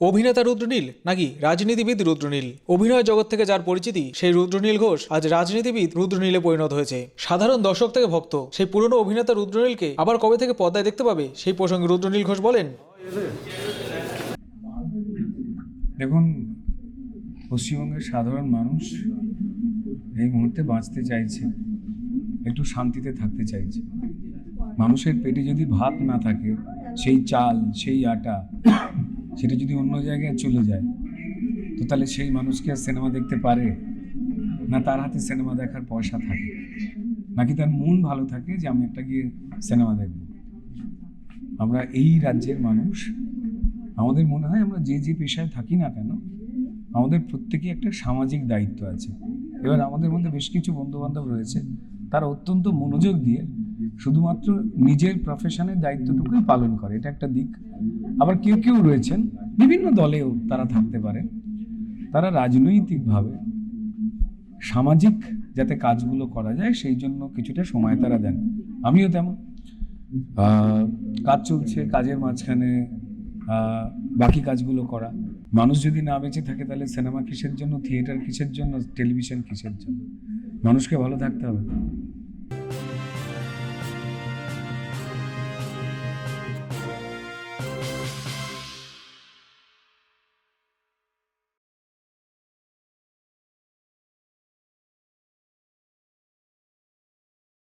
অভিনেতা রুদ্রনীল নাকি রাজনীতিবিদ রুদ্রনীল? অভিনয় জগৎ থেকে যার পরিচিতি, সেই রুদ্রনীল ঘোষ আজ রাজনীতিবিদ রুদ্রনীলে পরিণত হয়েছে। সাধারণ দর্শক থেকে ভক্ত, সেই পুরনো অভিনেতা রুদ্রনীলকে আবার কবে থেকে পর্দায় দেখতে পাবে? সেই প্রসঙ্গে রুদ্রনীল ঘোষ বলেন। দেখুন, পশ্চিমবঙ্গের সাধারণ মানুষ এই মুহূর্তে বাঁচতে চাইছে, একটু শান্তিতে থাকতে চাইছে। মানুষের পেটে যদি ভাত না থাকে, সেই চাল, সেই আটা সেটা যদি অন্য জায়গায় চলে যায়, তো তাহলে সেই মানুষকে আর সিনেমা দেখতে পারে? না তার হাতে সিনেমা দেখার পয়সা থাকে? নাকি তার মন ভালো থাকে যে আমি একটা গিয়ে সিনেমা দেখব? আমরা এই রাজ্যের মানুষ, আমাদের মনে হয় আমরা যে যে পেশায় থাকি না কেন, আমাদের প্রত্যেকেই একটা সামাজিক দায়িত্ব আছে। এবার আমাদের মধ্যে বেশ কিছু বন্ধুবান্ধব রয়েছে, তারা অত্যন্ত মনোযোগ দিয়ে শুধুমাত্র নিজের প্রফেশনের দায়িত্বটুকুই পালন করে, এটা একটা দিক। আবার কেউ কেউ রয়েছেন, বিভিন্ন দলেও তারা থাকতে পারে। তারা রাজনৈতিকভাবে সামাজিক যাতে কাজগুলো করা যায়, সেই জন্য কিছুটা সময় তারা দেন। আমিও তেমন। কাজ চলছে, কাজের মাঝখানে বাকি কাজগুলো করা। মানুষ যদি না বেঁচে থাকে, তাহলে সিনেমা কিসের জন্য, থিয়েটার কিসের জন্য, টেলিভিশন কিসের জন্য? মানুষকে ভালো থাকতে হবে।